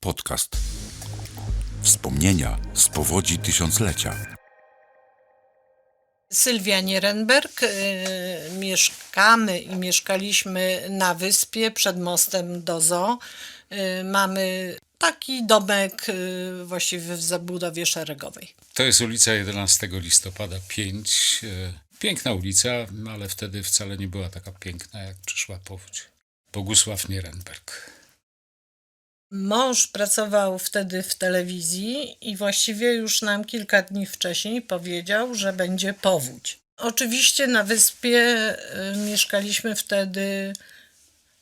Podcast. Wspomnienia z powodzi tysiąclecia. Sylwia Nierenberg. y, mieszkamy i mieszkaliśmy na wyspie przed mostem do Zoo. Y, mamy taki domek y, właściwie w zabudowie szeregowej. To jest ulica 11 listopada 5. E, Piękna ulica, ale wtedy wcale nie była taka piękna, jak przyszła powódź. Bogusław Nierenberg. Mąż pracował wtedy w telewizji i właściwie już nam kilka dni wcześniej powiedział, że będzie powódź. Oczywiście na wyspie y, mieszkaliśmy wtedy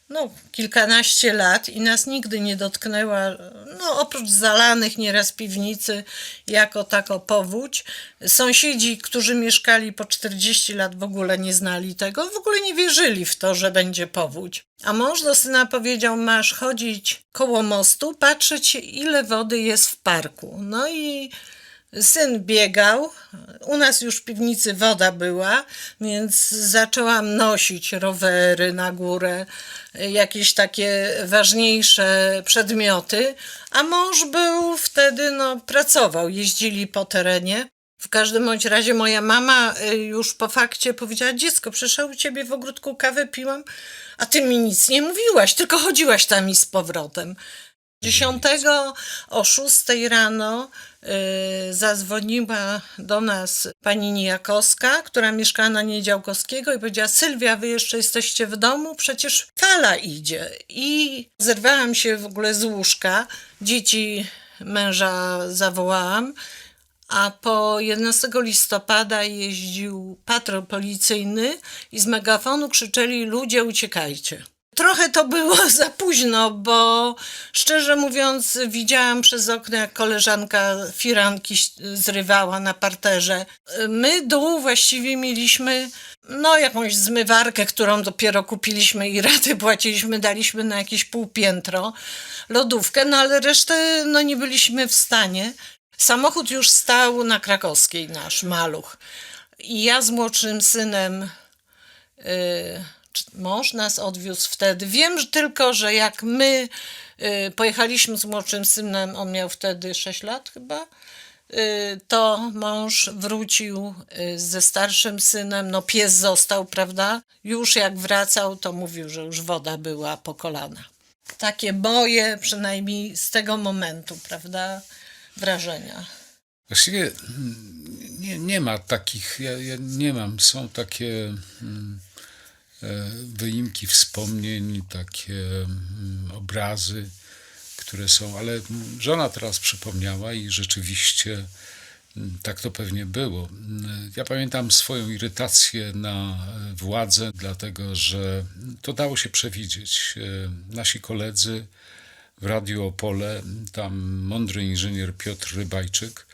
no, kilkanaście lat i nas nigdy nie dotknęła, no oprócz zalanych nieraz piwnicy, jako tako powódź. Sąsiedzi, którzy mieszkali po 40 lat w ogóle nie znali tego, w ogóle nie wierzyli w to, że będzie powódź. A mąż do syna powiedział, masz chodzić koło mostu, patrzeć ile wody jest w parku. No i Syn biegał, u nas już w piwnicy woda była, więc zaczęłam nosić rowery na górę, jakieś takie ważniejsze przedmioty, a mąż był wtedy, no, pracował, jeździli po terenie. W każdym bądź razie moja mama y, już po fakcie powiedziała, dziecko, przecież u ciebie w ogródku kawę piłam, a ty mi nic nie mówiłaś, tylko chodziłaś tam i z powrotem. Dziesiątego o 6 rano zadzwoniła do nas pani Nijakowska, która mieszkała na Niedziałkowskiego i powiedziała Sylwia, wy jeszcze jesteście w domu? Przecież fala idzie. I zerwałam się w ogóle z łóżka, dzieci męża zawołałam, a po 11 listopada jeździł patrol policyjny i z megafonu krzyczeli ludzie uciekajcie. Trochę to było za późno, bo szczerze mówiąc, widziałam przez okno, jak koleżanka firanki zrywała na parterze. My dół właściwie mieliśmy, no, jakąś zmywarkę, którą dopiero kupiliśmy i raty płaciliśmy, daliśmy na jakieś półpiętro, lodówkę, no ale resztę, no, nie byliśmy w stanie. Samochód już stał na krakowskiej, nasz maluch. I ja z młodszym synem. Yy, mąż nas odwiózł wtedy. Wiem że tylko, że jak my y, pojechaliśmy z młodszym synem, on miał wtedy 6 lat chyba, y, to mąż wrócił y, ze starszym synem, no pies został, prawda? Już jak wracał, to mówił, że już woda była po kolana. Takie moje, przynajmniej z tego momentu, prawda, wrażenia. Właściwie nie, nie ma takich, ja, ja nie mam, są takie mm, e, wyimki wspomnień, takie mm, obrazy, które są, ale żona teraz przypomniała i rzeczywiście mm, tak to pewnie było. Mm, Ja pamiętam swoją irytację na e, władzę, dlatego że to dało się przewidzieć. E, Nasi koledzy w Radiu Opole, tam mądry inżynier Piotr Rybajczyk,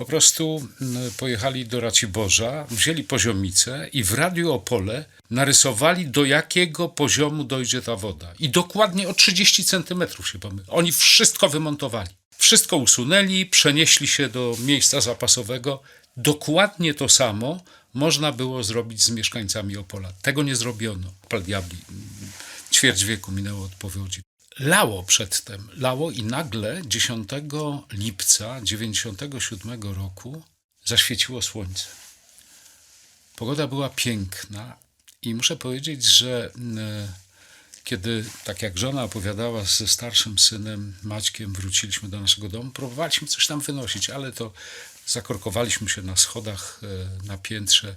po prostu mm, pojechali do Raciborza, wzięli poziomicę i w Radiu Opole narysowali, do jakiego poziomu dojdzie ta woda. I dokładnie o 30 centymetrów się pomyli. Oni wszystko wymontowali. Wszystko usunęli, przenieśli się do miejsca zapasowego. Dokładnie to samo można było zrobić z mieszkańcami Opola. Tego nie zrobiono. Opal diabli. Ćwierć wieku minęło od powodzi. Lało przedtem, lało i nagle 10 lipca 97 roku zaświeciło słońce. Pogoda była piękna i muszę powiedzieć, że e, kiedy, tak jak żona opowiadała, ze starszym synem Maćkiem wróciliśmy do naszego domu, próbowaliśmy coś tam wynosić, ale to zakorkowaliśmy się na schodach e, na piętrze.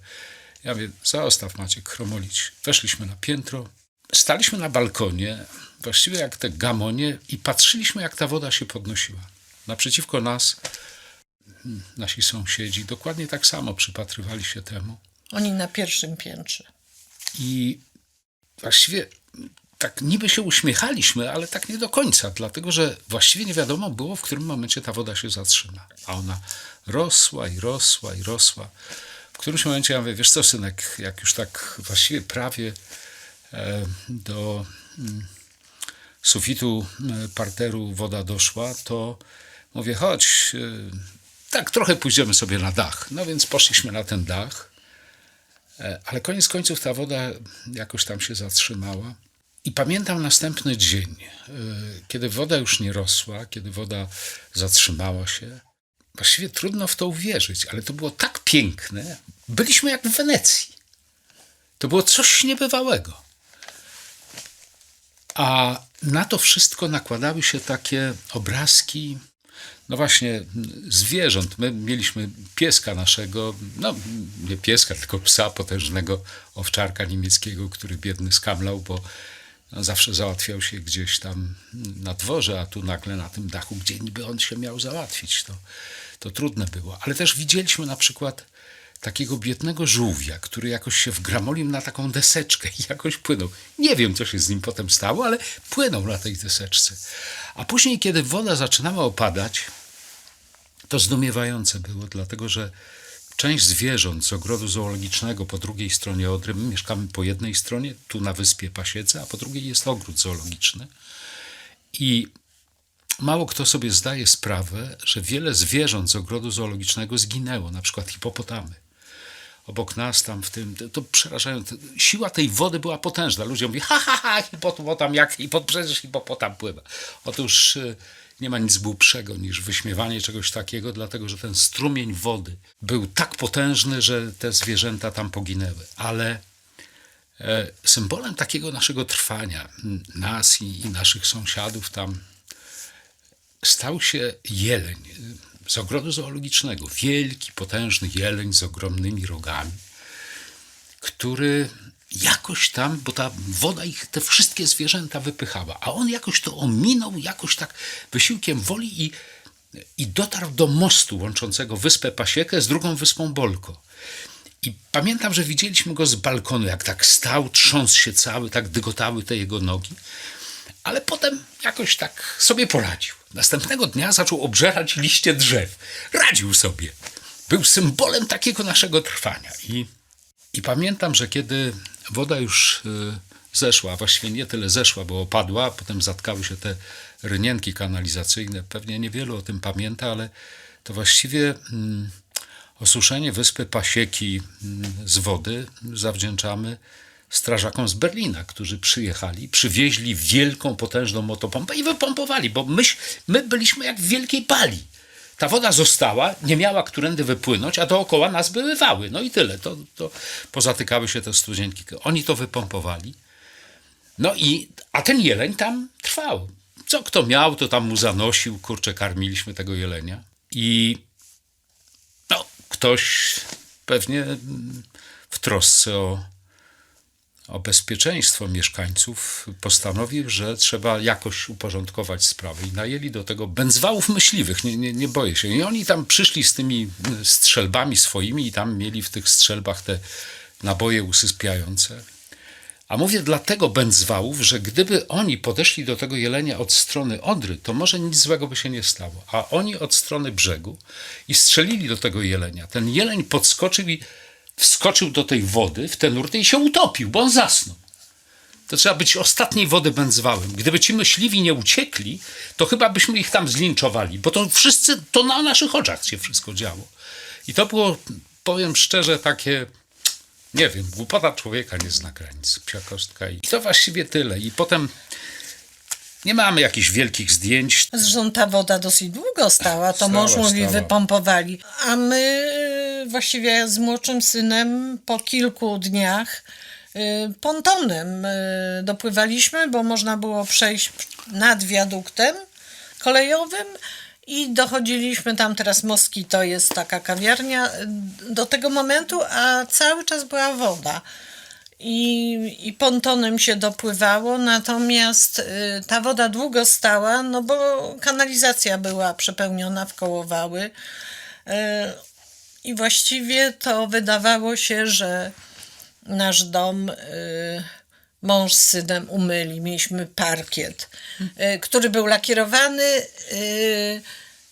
Ja mówię, zostaw Maciek chromolić. Weszliśmy na piętro, staliśmy na balkonie, właściwie jak te gamonie i patrzyliśmy, jak ta woda się podnosiła. Naprzeciwko nas mm, nasi sąsiedzi dokładnie tak samo przypatrywali się temu. Oni na pierwszym piętrze. I właściwie tak niby się uśmiechaliśmy, ale tak nie do końca, dlatego że właściwie nie wiadomo było, w którym momencie ta woda się zatrzyma. A ona rosła i rosła i rosła. W którymś momencie ja mówię, wiesz co synek, jak już tak właściwie prawie do mm, sufitu e, parteru woda doszła, to mówię, chodź, e, tak trochę pójdziemy sobie na dach. No więc poszliśmy na ten dach. E, Ale koniec końców ta woda jakoś tam się zatrzymała. I pamiętam następny dzień, kiedy woda już nie rosła, kiedy woda zatrzymała się. Właściwie trudno w to uwierzyć, ale to było tak piękne. Byliśmy jak w Wenecji. To było coś niebywałego. A na to wszystko nakładały się takie obrazki, no właśnie, zwierząt. My mieliśmy pieska naszego, no nie pieska, tylko psa potężnego, owczarka niemieckiego, który biedny skamlał, bo zawsze załatwiał się gdzieś tam na dworze, a tu nagle na tym dachu, gdzie niby on się miał załatwić. To, to trudne było. Ale też widzieliśmy na przykład takiego biednego żółwia, który jakoś się wgramolił na taką deseczkę i jakoś płynął. Nie wiem, co się z nim potem stało, ale płynął na tej deseczce. A później, kiedy woda zaczynała opadać, to zdumiewające było, dlatego że część zwierząt z ogrodu zoologicznego po drugiej stronie Odry, my mieszkamy po jednej stronie, tu na wyspie Pasiece, a po drugiej jest ogród zoologiczny. I mało kto sobie zdaje sprawę, że wiele zwierząt z ogrodu zoologicznego zginęło, na przykład hipopotamy. Obok nas tam w tym, to, przerażające. Siła tej wody była potężna. Ludzie mówią, ha, ha, ha, hipopotam, jak hipot, przecież hipopotam pływa. Otóż y, nie ma nic głupszego niż wyśmiewanie czegoś takiego, dlatego że ten strumień wody był tak potężny, że te zwierzęta tam poginęły. Ale e, symbolem takiego naszego trwania, nas i, i naszych sąsiadów tam, stał się jeleń z ogrodu zoologicznego. Wielki, potężny jeleń z ogromnymi rogami, który jakoś tam, bo ta woda ich, te wszystkie zwierzęta wypychała, a on jakoś to ominął, jakoś tak wysiłkiem woli i, i dotarł do mostu łączącego wyspę Pasiekę z drugą wyspą Bolko. I pamiętam, że widzieliśmy go z balkonu, jak tak stał, trząsł się cały, tak dygotały te jego nogi. Ale potem jakoś tak sobie poradził. Następnego dnia zaczął obżerać liście drzew. Radził sobie. Był symbolem takiego naszego trwania. I, i pamiętam, że kiedy woda już y, zeszła, właściwie nie tyle zeszła, bo opadła, potem zatkały się te rynienki kanalizacyjne. Pewnie niewielu o tym pamięta, ale to właściwie mm, osuszenie wyspy Pasieki mm, z wody zawdzięczamy strażakom z Berlina, którzy przyjechali, przywieźli wielką, potężną motopompę i wypompowali, bo myś, my byliśmy jak w wielkiej pali. Ta woda została, nie miała którędy wypłynąć, a dookoła nas były wały. No i tyle. To, to pozatykały się te studzienki. Oni to wypompowali. No i, a ten jeleń tam trwał. Co kto miał, to tam mu zanosił. Kurczę, karmiliśmy tego jelenia. I no, ktoś pewnie w trosce o, o bezpieczeństwo mieszkańców postanowił, że trzeba jakoś uporządkować sprawy i najęli do tego będzwałów myśliwych, nie, nie, nie boję się. I oni tam przyszli z tymi mm, strzelbami swoimi i tam mieli w tych strzelbach te naboje usypiające. A mówię dlatego będzwałów, że gdyby oni podeszli do tego jelenia od strony Odry, to może nic złego by się nie stało. A oni od strony brzegu i strzelili do tego jelenia. Ten jeleń podskoczył i wskoczył do tej wody, w tę nurtę i się utopił, bo on zasnął. To trzeba być ostatniej wody będzwałem. Gdyby ci myśliwi nie uciekli, to chyba byśmy ich tam zlinczowali, bo to wszyscy, to na naszych oczach się wszystko działo. I to było, powiem szczerze, takie, nie wiem, głupota człowieka nie zna granic, psia kostka. I to właściwie tyle. I potem nie mamy jakichś wielkich zdjęć. Zresztą ta woda dosyć długo stała, to Stała, mąż mówi, wypompowali. A my właściwie z młodszym synem po kilku dniach y, pontonem y, dopływaliśmy, bo można było przejść nad wiaduktem kolejowym i dochodziliśmy tam teraz Moski, to jest taka kawiarnia, y, do tego momentu, a cały czas była woda. I, i pontonem się dopływało, natomiast ta woda długo stała, no bo kanalizacja była przepełniona w kołowały i właściwie to wydawało się, że nasz dom y, mąż z synem umyli. Mieliśmy parkiet, y, który był lakierowany y,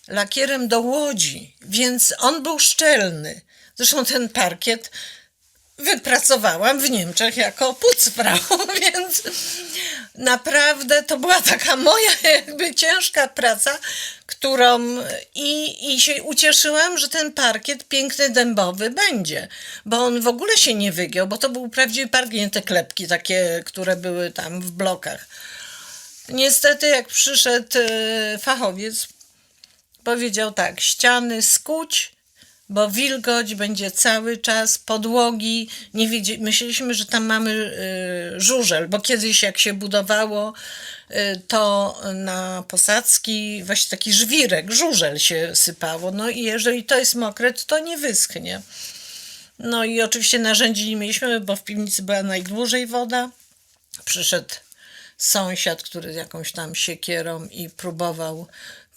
lakierem do łodzi, więc on był szczelny. Zresztą ten parkiet wypracowałam w Niemczech jako pucfrau, więc naprawdę to była taka moja jakby ciężka praca, którą i, i się ucieszyłam, że ten parkiet piękny dębowy będzie, bo on w ogóle się nie wygiął, bo to był prawdziwy parkiet, nie te klepki takie, które były tam w blokach. Niestety jak przyszedł e, fachowiec, powiedział tak, ściany skuć, bo wilgoć będzie cały czas, podłogi, nie myśleliśmy, że tam mamy y, żużel, bo kiedyś jak się budowało, y, to na posadzki właśnie taki żwirek, żużel się sypało, no i jeżeli to jest mokre, to, to nie wyschnie. No i oczywiście narzędzi nie mieliśmy, bo w piwnicy była najdłużej woda. Przyszedł sąsiad, który jakąś tam siekierą i próbował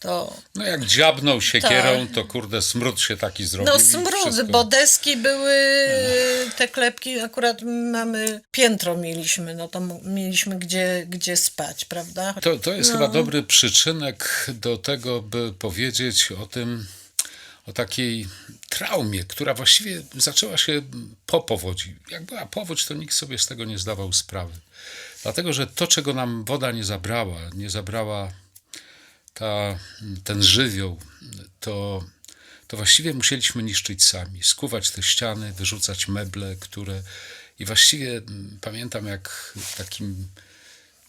to No jak dziabnął siekierą, to kurde smród się taki zrobił. Tak. no smród, wszystko. bo deski były, te klepki, akurat mamy, piętro mieliśmy, no to mieliśmy gdzie, gdzie spać, prawda? To, to jest No. chyba dobry przyczynek do tego, by powiedzieć o tym, o takiej traumie, która właściwie zaczęła się po powodzi. Jak była powódź, to nikt sobie z tego nie zdawał sprawy. Dlatego, że to, czego nam woda nie zabrała, nie zabrała ta, ten żywioł, to, to właściwie musieliśmy niszczyć sami, skuwać te ściany, wyrzucać meble, które i właściwie pamiętam jak takim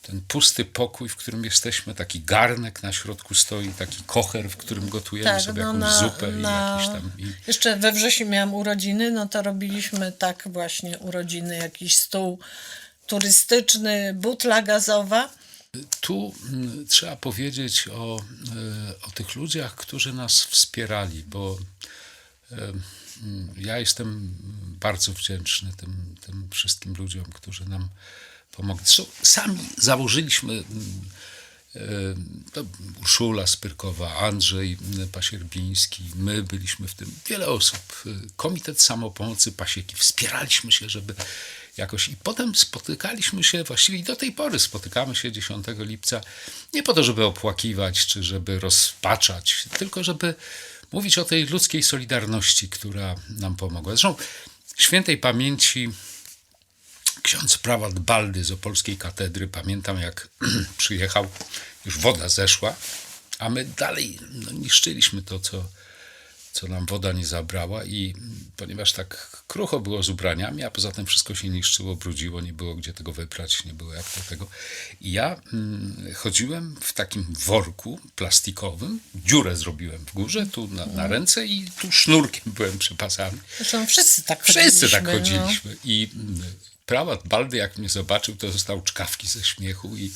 ten pusty pokój, w którym jesteśmy, taki garnek na środku stoi, taki kocher, w którym gotujemy sobie no jakąś zupę i jakiś tam... I, Jeszcze we wrześniu miałam urodziny, no to robiliśmy tak właśnie urodziny, jakiś stół turystyczny, butla gazowa. Tu mm, trzeba powiedzieć o, e, o tych ludziach, którzy nas wspierali, bo e, mm, ja jestem bardzo wdzięczny tym, tym wszystkim ludziom, którzy nam pomogli. Sami założyliśmy mm, e, to Urszula Spyrkowa, Andrzej Pasierbiński, my byliśmy w tym, wiele osób, Komitet Samopomocy Pasieki, wspieraliśmy się, żeby jakoś i potem spotykaliśmy się, właściwie i do tej pory spotykamy się 10 lipca, nie po to, żeby opłakiwać, czy żeby rozpaczać, tylko żeby mówić o tej ludzkiej solidarności, która nam pomogła. Zresztą świętej pamięci ksiądz prałat Baldy z opolskiej katedry, pamiętam jak przyjechał, już woda zeszła, a my dalej no, niszczyliśmy to, co, co nam woda nie zabrała i ponieważ tak krucho było z ubraniami, a poza tym wszystko się niszczyło, brudziło, nie było gdzie tego wyprać, nie było jak do tego. I ja mm, chodziłem w takim worku plastikowym, dziurę zrobiłem w górze, tu na, na ręce i tu sznurkiem byłem przypasany. Zresztą wszyscy tak Wszyscy tak chodziliśmy, no. chodziliśmy. I mm, prałat Baldy, jak mnie zobaczył, to został czkawki ze śmiechu. I,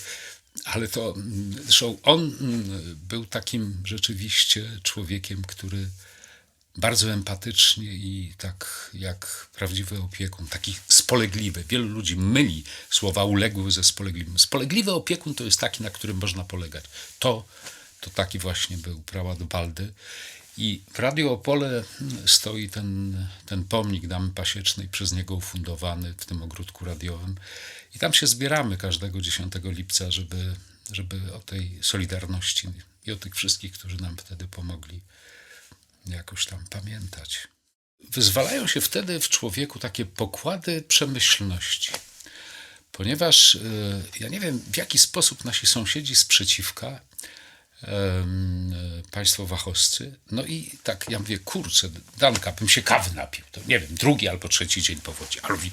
ale to, mm, zresztą on mm, był takim rzeczywiście człowiekiem, który bardzo empatycznie i tak jak prawdziwy opiekun, taki spolegliwy. Wielu ludzi myli słowa uległy ze spolegliwym. Spolegliwy opiekun to jest taki, na którym można polegać. To, to taki właśnie był prałat Baldy. I w Radio Opole stoi ten, ten pomnik Damy Pasiecznej, przez niego ufundowany w tym ogródku radiowym. I tam się zbieramy każdego 10 lipca, żeby, żeby o tej solidarności i o tych wszystkich, którzy nam wtedy pomogli, jakoś tam pamiętać. Wyzwalają się wtedy w człowieku takie pokłady przemyślności. Ponieważ y, ja nie wiem, w jaki sposób nasi sąsiedzi sprzeciwka państwo wachowscy. No i tak, ja mówię, kurczę, Danka, bym się kawy napił. To nie wiem, drugi albo trzeci dzień po wodzie. Ale mówi,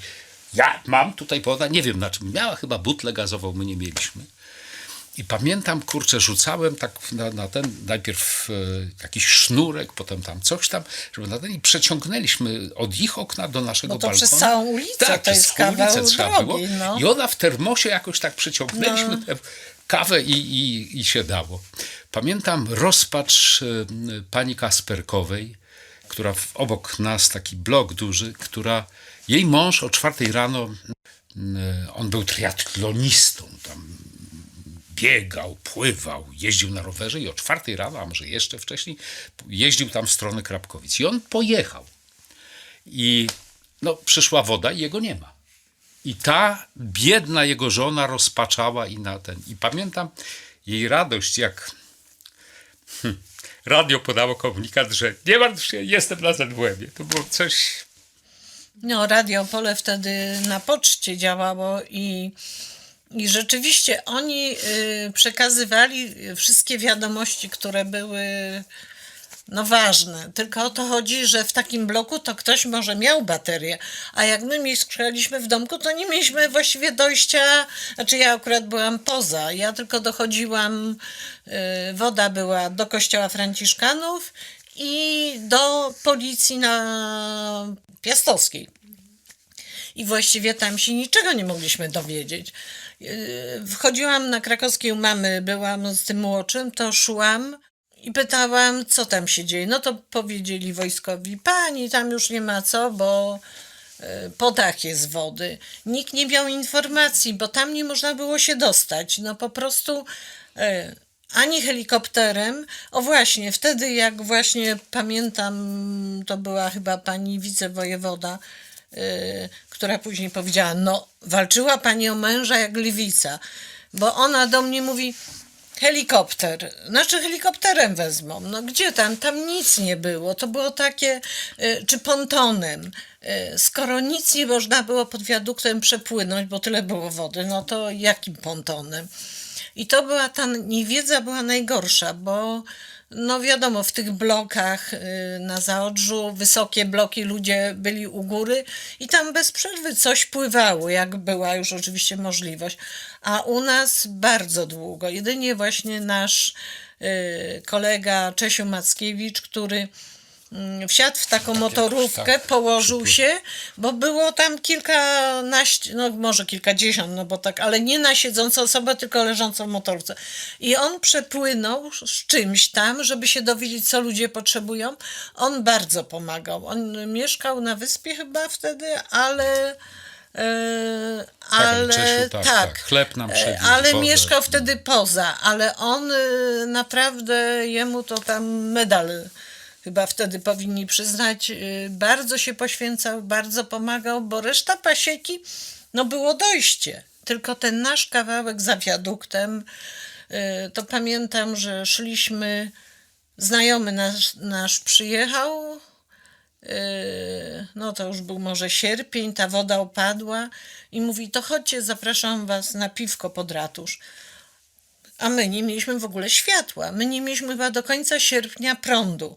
ja mam tutaj woda, nie wiem na czym. Miała chyba butlę gazową, my nie mieliśmy. I pamiętam, kurczę, rzucałem tak na, na ten, najpierw e, jakiś sznurek, potem tam coś tam, żeby na ten i przeciągnęliśmy od ich okna do naszego Bo to balkonu. przez całą ulicę, tak, to jest całą ulicę kawał trzeba drogi, było. no. I ona w termosie jakoś tak przeciągnęliśmy tę kawę i, i, i się dało. Pamiętam rozpacz e, pani Kasperkowej, która obok nas, taki blok duży, która, jej mąż o czwartej rano, e, on był triatlonistą, tam biegał, pływał, jeździł na rowerze i o czwartej rano, a może jeszcze wcześniej, jeździł tam w stronę Krapkowic. I on pojechał. I no, przyszła woda i jego nie ma. I ta biedna jego żona rozpaczała i na ten. I pamiętam jej radość, jak hm, radio podało komunikat, że nie martw się, jestem na ZWM-ie. To było coś No, Radio Pole wtedy na poczcie działało i I rzeczywiście oni y, przekazywali wszystkie wiadomości, które były no ważne. Tylko o to chodzi, że w takim bloku to ktoś może miał baterię, a jak my mieszkaliśmy w domku, to nie mieliśmy właściwie dojścia, znaczy ja akurat byłam poza, ja tylko dochodziłam, y, woda była do kościoła franciszkanów i do policji na Piastowskiej. I właściwie tam się niczego nie mogliśmy dowiedzieć. Yy, Wchodziłam na krakowskiej u mamy, byłam z tym młodszym, to szłam i pytałam, co tam się dzieje. No to powiedzieli wojskowi, pani, tam już nie ma co, bo yy, po dach jest wody. Nikt nie miał informacji, bo tam nie można było się dostać. No po prostu yy, ani helikopterem. O właśnie, wtedy jak właśnie pamiętam, to była chyba pani wicewojewoda, która później powiedziała, no walczyła pani o męża jak lwica, bo ona do mnie mówi, helikopter, znaczy helikopterem wezmą, no gdzie tam, tam nic nie było, to było takie, yy, czy pontonem, Yy, skoro nic nie można było pod wiaduktem przepłynąć, bo tyle było wody, no to jakim pontonem? I to była ta niewiedza była najgorsza, bo no wiadomo, w tych blokach y, na Zaodrzu, wysokie bloki, ludzie byli u góry i tam bez przerwy coś pływało, jak była już oczywiście możliwość. A u nas bardzo długo. Jedynie właśnie nasz y, kolega Czesiu Mackiewicz, który wsiadł w taką motorówkę, tak, położył się, bo było tam kilkanaście, no może kilkadziesiąt, no bo tak, ale nie na siedzącą osobę, tylko leżącą w motorówce. I on przepłynął z czymś tam, żeby się dowiedzieć, co ludzie potrzebują. On bardzo pomagał. On mieszkał na wyspie chyba wtedy, ale... e, ale Czesiu, tak, tak, tak. Chleb nam E, przywiózł, ale wodę. mieszkał wtedy poza, ale on e, naprawdę jemu to tam medal chyba wtedy powinni przyznać, y, bardzo się poświęcał, bardzo pomagał, bo reszta pasieki, no było dojście. Tylko ten nasz kawałek za wiaduktem, y, to pamiętam, że szliśmy, znajomy nasz, nasz przyjechał, y, no to już był może sierpień, ta woda opadła i mówi, to chodźcie, zapraszam was na piwko pod ratusz. A my nie mieliśmy w ogóle światła. My nie mieliśmy chyba do końca sierpnia prądu.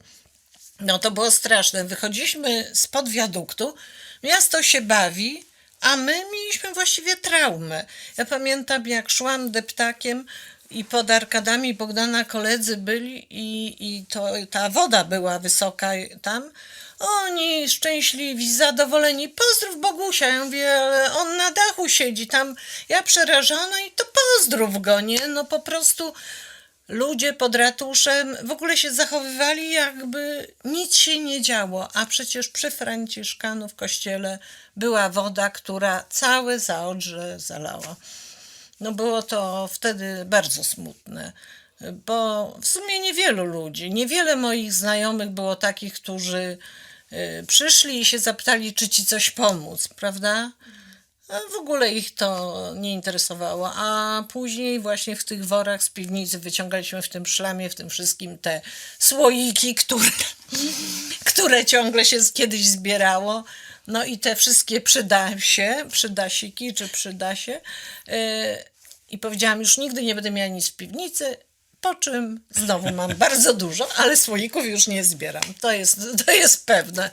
No to było straszne. Wychodziliśmy spod wiaduktu, miasto się bawi, a my mieliśmy właściwie traumę. Ja pamiętam, jak szłam deptakiem i pod arkadami Bogdana koledzy byli i, i to, ta woda była wysoka tam. Oni szczęśliwi, zadowoleni. Pozdrów Bogusia. Ja mówię, ale on na dachu siedzi tam. Ja przerażona i to pozdrów go, nie? No po prostu ludzie pod ratuszem w ogóle się zachowywali, jakby nic się nie działo, a przecież przy Franciszkanu w kościele była woda, która całe zaodrze zalała. No było to wtedy bardzo smutne, bo w sumie niewielu ludzi, niewiele moich znajomych było takich, którzy y, przyszli i się zapytali, czy ci coś pomóc, prawda? W ogóle ich to nie interesowało. A później właśnie w tych worach z piwnicy wyciągaliśmy w tym szlamie, w tym wszystkim te słoiki, które, które ciągle się kiedyś zbierało. No i te wszystkie przydasie, przydasiki czy przydasie. Yy, I powiedziałam, już nigdy nie będę miała nic w piwnicy, po czym znowu mam bardzo dużo, ale słoików już nie zbieram. To jest, to jest pewne.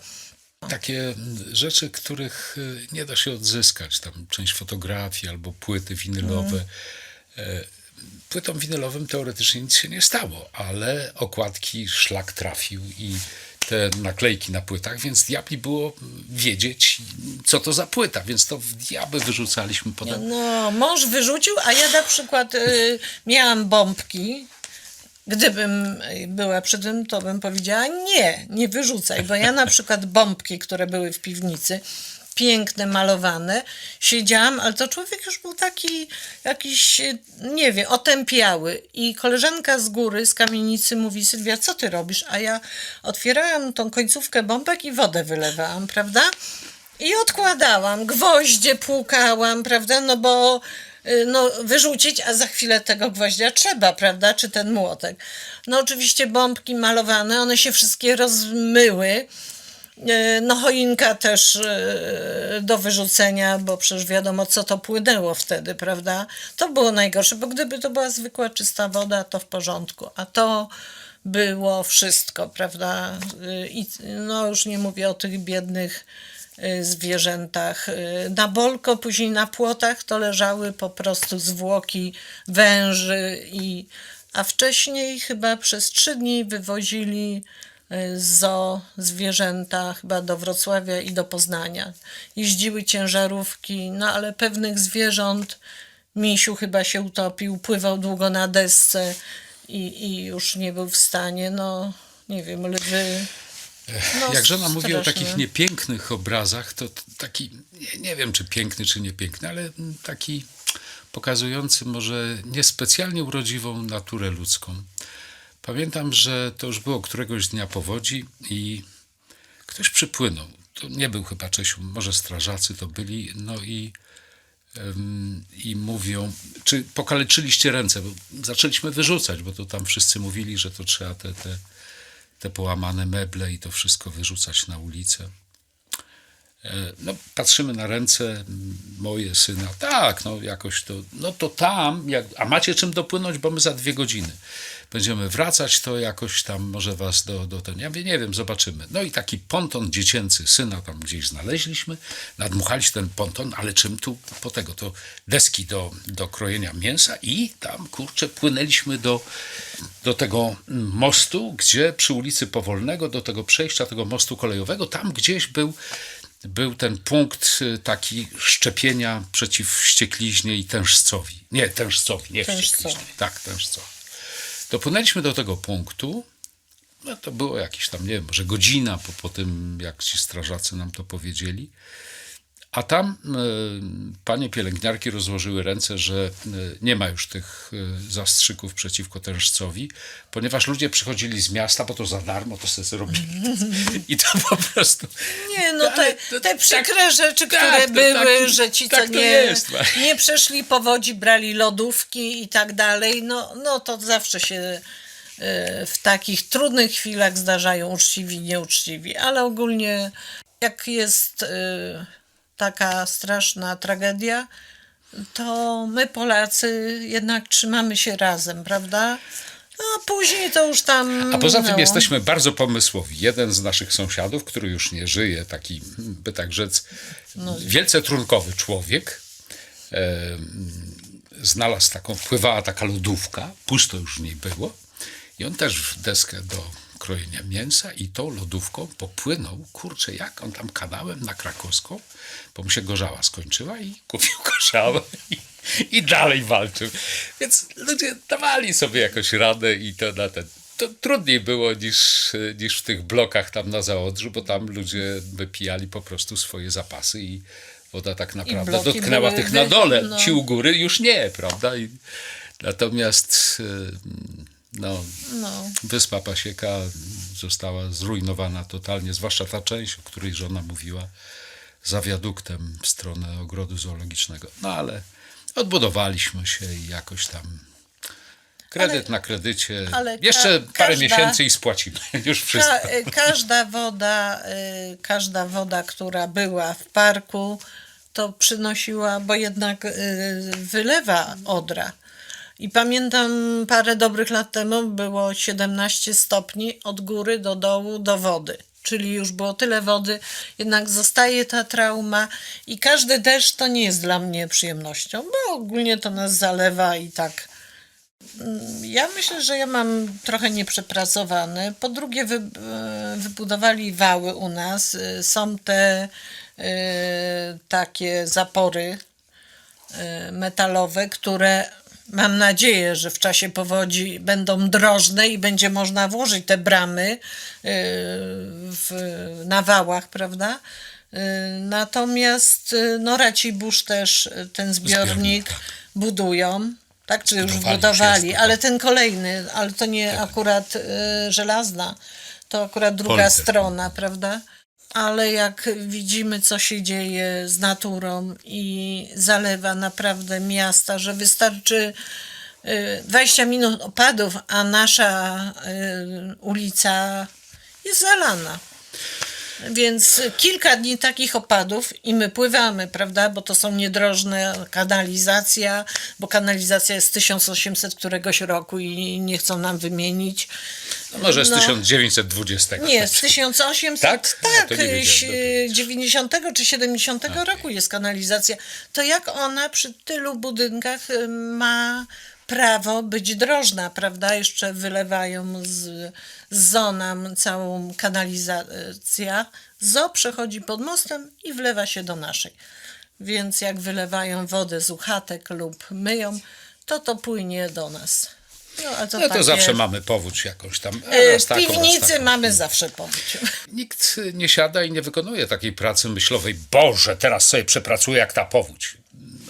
Takie mm, rzeczy, których y, nie da się odzyskać, tam część fotografii albo płyty winylowe. E, Płytom winylowym teoretycznie nic się nie stało, ale okładki szlak trafił i te naklejki na płytach, więc diabli było mm, wiedzieć, co to za płyta, więc to w diaby wyrzucaliśmy potem. No, mąż wyrzucił, a ja na przykład y, miałam bombki. Gdybym była przy tym, to bym powiedziała nie, nie wyrzucaj, bo ja na przykład bombki, które były w piwnicy, piękne, malowane, siedziałam, ale to człowiek już był taki jakiś, y, nie wiem, otępiały. I koleżanka z góry, z kamienicy mówi, Sylwia, co ty robisz? A ja otwierałam tą końcówkę bombek i wodę wylewałam, prawda? I odkładałam, gwoździe płukałam, prawda, no bo y, no, wyrzucić, a za chwilę tego gwoździa trzeba, prawda, czy ten młotek. No oczywiście bombki malowane, one się wszystkie rozmyły E, No choinka też e, do wyrzucenia, bo przecież wiadomo, co to płynęło wtedy, prawda? To było najgorsze, bo gdyby to była zwykła, czysta woda, to w porządku, a to było wszystko, prawda? I no już nie mówię o tych biednych zwierzętach. E, Na bolko, później na płotach to leżały po prostu zwłoki węży i a wcześniej chyba przez trzy dni wywozili y, z zoo zwierzęta chyba do Wrocławia i do Poznania. Jeździły ciężarówki, no ale pewnych zwierząt, misiu chyba się utopił, pływał długo na desce i, i już nie był w stanie, no nie wiem, lwy. No, Jak żona mówi o takich niepięknych obrazach, to taki, nie, nie wiem czy piękny, czy niepiękny, ale taki pokazujący może niespecjalnie urodziwą naturę ludzką. Pamiętam, że to już było któregoś dnia powodzi i ktoś przypłynął. To nie był chyba Czesiu, może strażacy to byli, no i, em, i mówią, czy pokaleczyliście ręce, bo zaczęliśmy wyrzucać, bo to tam wszyscy mówili, że to trzeba te, te, te połamane meble i to wszystko wyrzucać na ulicę. E, No, patrzymy na ręce moje syna. Tak, no jakoś to. No to tam, jak, a macie czym dopłynąć, bo my za dwie godziny będziemy wracać, to jakoś tam może was do, do ten. Ja mówię, nie wiem, zobaczymy. No i taki ponton dziecięcy syna tam gdzieś znaleźliśmy, nadmuchaliśmy ten ponton, ale czym tu po tego? To deski do, do krojenia mięsa i tam, kurczę, płynęliśmy do, do tego mostu, gdzie przy ulicy Powolnego, do tego przejścia, tego mostu kolejowego, tam gdzieś był był ten punkt y, taki szczepienia przeciw wściekliźnie i tężcowi. Nie, tężcowi, nie Tężcowi. wściekliźnie. Tak, tężcowi. Dopłynęliśmy do tego punktu, no to było jakieś tam, nie wiem, może godzina po, po tym, jak ci strażacy nam to powiedzieli. A tam y, panie pielęgniarki rozłożyły ręce, że y, nie ma już tych y, zastrzyków przeciwko tężcowi, ponieważ ludzie przychodzili z miasta, bo to za darmo to sobie zrobili. I to po prostu... Nie, no te, te tak- przykre rzeczy, tak, które to były, tak- że ci, tak co nie, jest nie przeszli powodzi, brali lodówki i tak dalej, no, no to zawsze się e, w takich trudnych chwilach zdarzają uczciwi, nieuczciwi, ale ogólnie jak jest e, taka straszna tragedia, to my Polacy jednak trzymamy się razem, prawda? A później to już tam. A poza tym minęło. jesteśmy bardzo pomysłowi. Jeden z naszych sąsiadów, który już nie żyje, taki, by tak rzec, wielce trunkowy człowiek, e, znalazł taką, pływała taka lodówka, pusto już w niej było i on też w deskę do krojenia mięsa i tą lodówką popłynął, kurczę, jak on tam kanałem na krakowską, bo mu się gorzała skończyła i kupił gorzałę i, i dalej walczył. Więc ludzie dawali sobie jakoś radę i to na ten... To trudniej było niż, niż w tych blokach tam na Zaodrzu, bo tam ludzie wypijali po prostu swoje zapasy i woda tak naprawdę dotknęła tych na dole. no. Ci u góry już nie, prawda? I, natomiast y, no, No. Wyspa Pasieka została zrujnowana totalnie, zwłaszcza ta część, o której żona mówiła, za wiaduktem w stronę ogrodu zoologicznego. No ale odbudowaliśmy się i jakoś tam kredyt Ale- na kredycie. ale ka- Jeszcze parę każda- miesięcy i spłacimy. Już wszystko. Ka- y, każda woda, y, każda woda, która była w parku, to przynosiła, bo jednak y, wylewa Odra. I pamiętam parę dobrych lat temu było 17 stopni od góry do dołu do wody. Czyli już było tyle wody, jednak zostaje ta trauma i każdy deszcz to nie jest dla mnie przyjemnością, bo ogólnie to nas zalewa i tak ja myślę, że ja mam trochę nieprzepracowane. Po drugie, wy, e, wybudowali wały u nas. E, Są te e, takie zapory e, metalowe, które mam nadzieję, że w czasie powodzi będą drożne i będzie można włożyć te bramy e, w, na wałach, prawda? E, Natomiast e, no Racibórz też ten zbiornik Zbiornik, tak. budują. Tak, czy już Budowali, budowali, jest, ale tak. ten kolejny, ale to nie akurat y, żelazna, to akurat druga Politech. strona, prawda? Ale jak widzimy, co się dzieje z naturą i zalewa naprawdę miasta, że wystarczy y, 20 minut opadów, a nasza y, ulica jest zalana. Więc kilka dni takich opadów i my pływamy, prawda? Bo to są niedrożne kanalizacja, bo kanalizacja jest 1800 któregoś roku i nie chcą nam wymienić. No może z No. 1920. Nie, z 1800, Tak? tak, No nie wiedziałem, ś- dobra. 90 czy 70 roku jest kanalizacja. To jak ona przy tylu budynkach y, ma prawo być drożna, prawda? Jeszcze wylewają z, z ZO nam całą kanalizację. ZO przechodzi pod mostem i wlewa się do naszej. Więc jak wylewają wodę z uchatek lub myją, to to płynie do nas. No, a to, No to takie- zawsze mamy powódź jakąś tam. raz W taką, piwnicy taką. mamy zawsze powódź. Nikt nie siada i nie wykonuje takiej pracy myślowej. Boże, teraz sobie przepracuję jak ta powódź.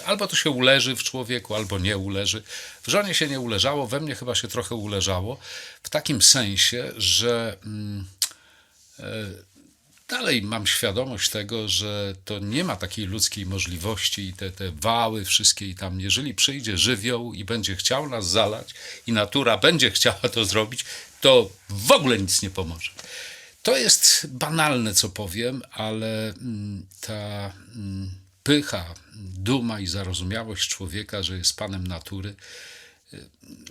Albo to się uleży w człowieku, albo nie uleży. W żonie się nie uleżało, we mnie chyba się trochę uleżało. W takim sensie, że mm, e, dalej mam świadomość tego, że to nie ma takiej ludzkiej możliwości i te, te wały wszystkie i tam, jeżeli przyjdzie żywioł i będzie chciał nas zalać i natura będzie chciała to zrobić, to w ogóle nic nie pomoże. To jest banalne, co powiem, ale mm, ta mm, pycha, duma i zarozumiałość człowieka, że jest panem natury,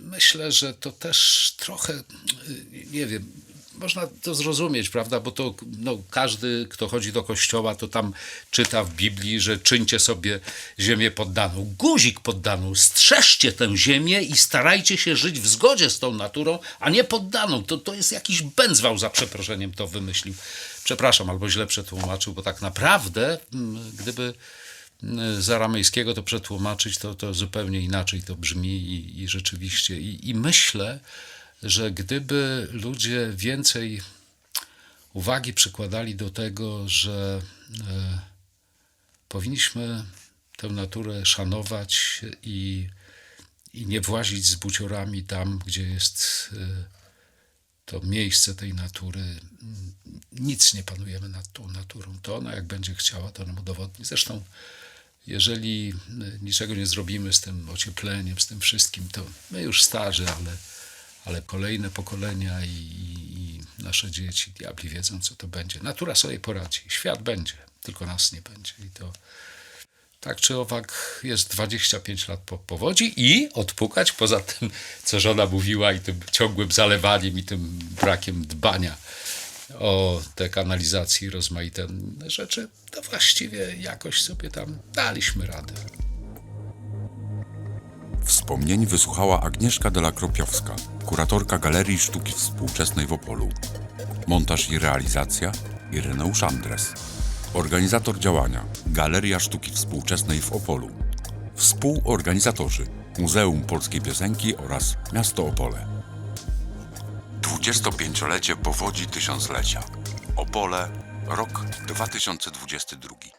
myślę, że to też trochę, y, nie wiem, można to zrozumieć, prawda? Bo to no, każdy, kto chodzi do kościoła, to tam czyta w Biblii, że czyńcie sobie ziemię poddaną. Guzik poddaną. Strzeżcie tę ziemię i starajcie się żyć w zgodzie z tą naturą, a nie poddaną. To, to jest jakiś będzwał, za przeproszeniem, to wymyślił. Przepraszam, albo źle przetłumaczył, bo tak naprawdę, mm, gdyby z aramejskiego to przetłumaczyć, to, to zupełnie inaczej to brzmi i, i rzeczywiście. I, I myślę, że gdyby ludzie więcej uwagi przykładali do tego, że e, powinniśmy tę naturę szanować i, i nie włazić z buciorami tam, gdzie jest e, to miejsce tej natury. Nic nie panujemy nad tą naturą. To ona, jak będzie chciała, to nam udowodni. Zresztą, jeżeli e, niczego nie zrobimy z tym ociepleniem, z tym wszystkim, to my już starzy, ale, ale kolejne pokolenia i, i, i nasze dzieci, diabli wiedzą, co to będzie. Natura sobie poradzi. Świat będzie, tylko nas nie będzie. I to tak czy owak jest 25 lat po powodzi i odpukać poza tym, co żona mówiła i tym ciągłym zalewaniem i tym brakiem dbania o te kanalizacje i rozmaite rzeczy, to właściwie jakoś sobie tam daliśmy radę. Wspomnień wysłuchała Agnieszka Dela Kropiowska, kuratorka Galerii Sztuki Współczesnej w Opolu. Montaż i realizacja Ireneusz Andres. Organizator działania Galeria Sztuki Współczesnej w Opolu. Współorganizatorzy Muzeum Polskiej Piosenki oraz Miasto Opole. 25-lecie powodzi tysiąclecia. Opole, rok 2022.